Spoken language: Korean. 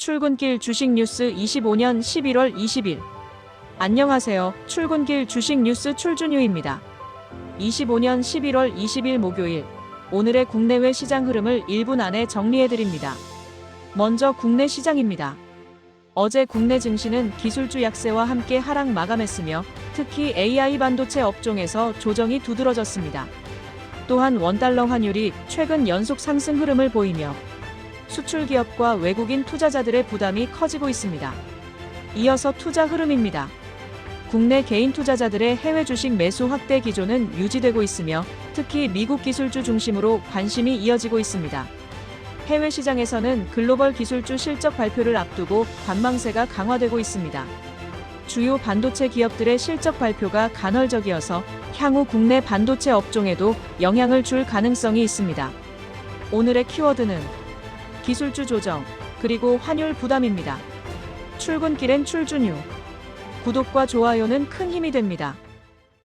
출근길 주식 뉴스 25년 11월 20일. 안녕하세요. 출근길 주식 뉴스 출준유입니다. 25년 11월 20일 목요일. 오늘의 국내외 시장 흐름을 1분 안에 정리해드립니다. 먼저 국내 시장입니다. 어제 국내 증시는 기술주 약세와 함께 하락 마감했으며 특히 AI 반도체 업종에서 조정이 두드러졌습니다. 또한 원달러 환율이 최근 연속 상승 흐름을 보이며 수출 기업과 외국인 투자자들의 부담이 커지고 있습니다. 이어서 투자 흐름입니다. 국내 개인 투자자들의 해외 주식 매수 확대 기조는 유지되고 있으며 특히 미국 기술주 중심으로 관심이 이어지고 있습니다. 해외 시장에서는 글로벌 기술주 실적 발표를 앞두고 관망세가 강화되고 있습니다. 주요 반도체 기업들의 실적 발표가 간헐적이어서 향후 국내 반도체 업종에도 영향을 줄 가능성이 있습니다. 오늘의 키워드는 기술주 조정, 그리고 환율 부담입니다. 출근길엔 출준유. 구독과 좋아요는 큰 힘이 됩니다.